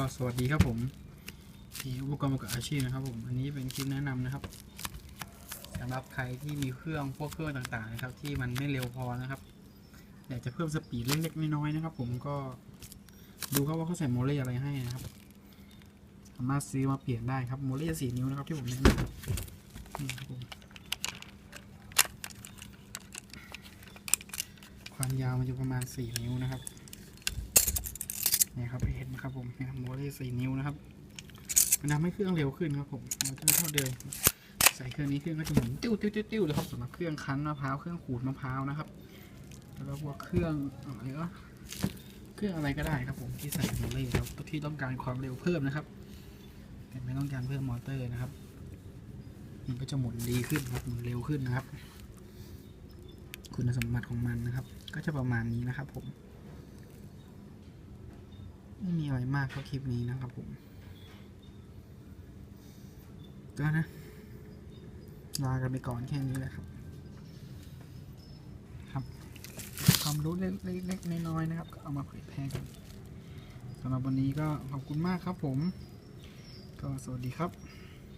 ก็สวัสดีครับผมที่อุปกรณ์ประกอบอาชีพนะครับ ผม อันนี้เป็นคลิปแนะนำนะครับสำหรับใครที่มีเครื่องพวกเครื่องต่างๆนะครับ ที่มันไม่เร็วพอนะครับอยากจะเพิ่มสปีดเล็กๆน้อยๆนะครับ ผมก็ดูครับว่าเขาใส่โมเลอะไรให้นะครับ สามารถซื้อมาเปลี่ยนได้ครับโมเลสี่นิ้วนะครับที่ผมแนะนำนี่ครับผมความยาวมันจะประมาณสี่นิ้วนะครับนี่ครับเห็น ครับผมโมเลสี่นิ้วนะครับมันทำให้เครื่องเร็วขึ้นครับผมมันจะไม่เท่าเดิม ใส่เครื่องนี้เครื่องก็จะหมุนติ้วติ้วติ้วติ้วเลยครับสำหรับเครื่องคั้นมะพร้าวเครื่องขูดมะพร้าวนะครับแล้วก็พวกเครื่องอะไรก็เครื่องอะไรก็ได้ครับผมที่ใส่โมเลครับที่ต้องการความเร็วเพิ่มนะครับ แต่ไม่ต้องการเพิ่มมอเตอร์นะครับ มันก็จะหมุนดีขึ้นครับหมุนเร็วขึ้นนะครับ คุณสมบัติของมันนะครับ ก็จะประมาณนี้นะครับผม ไม่มีอะไรมากก็คลิปนี้นะครับผม ก็นะ ลากันไปก่อนแค่นี้แหละครับ ครับ ความรู้เล็กๆน้อยๆนะครับ ก็เอามาเผยแพร่กันสำหรับวันนี้ก็ขอบคุณมากครับผม ก็สวัสดีครับ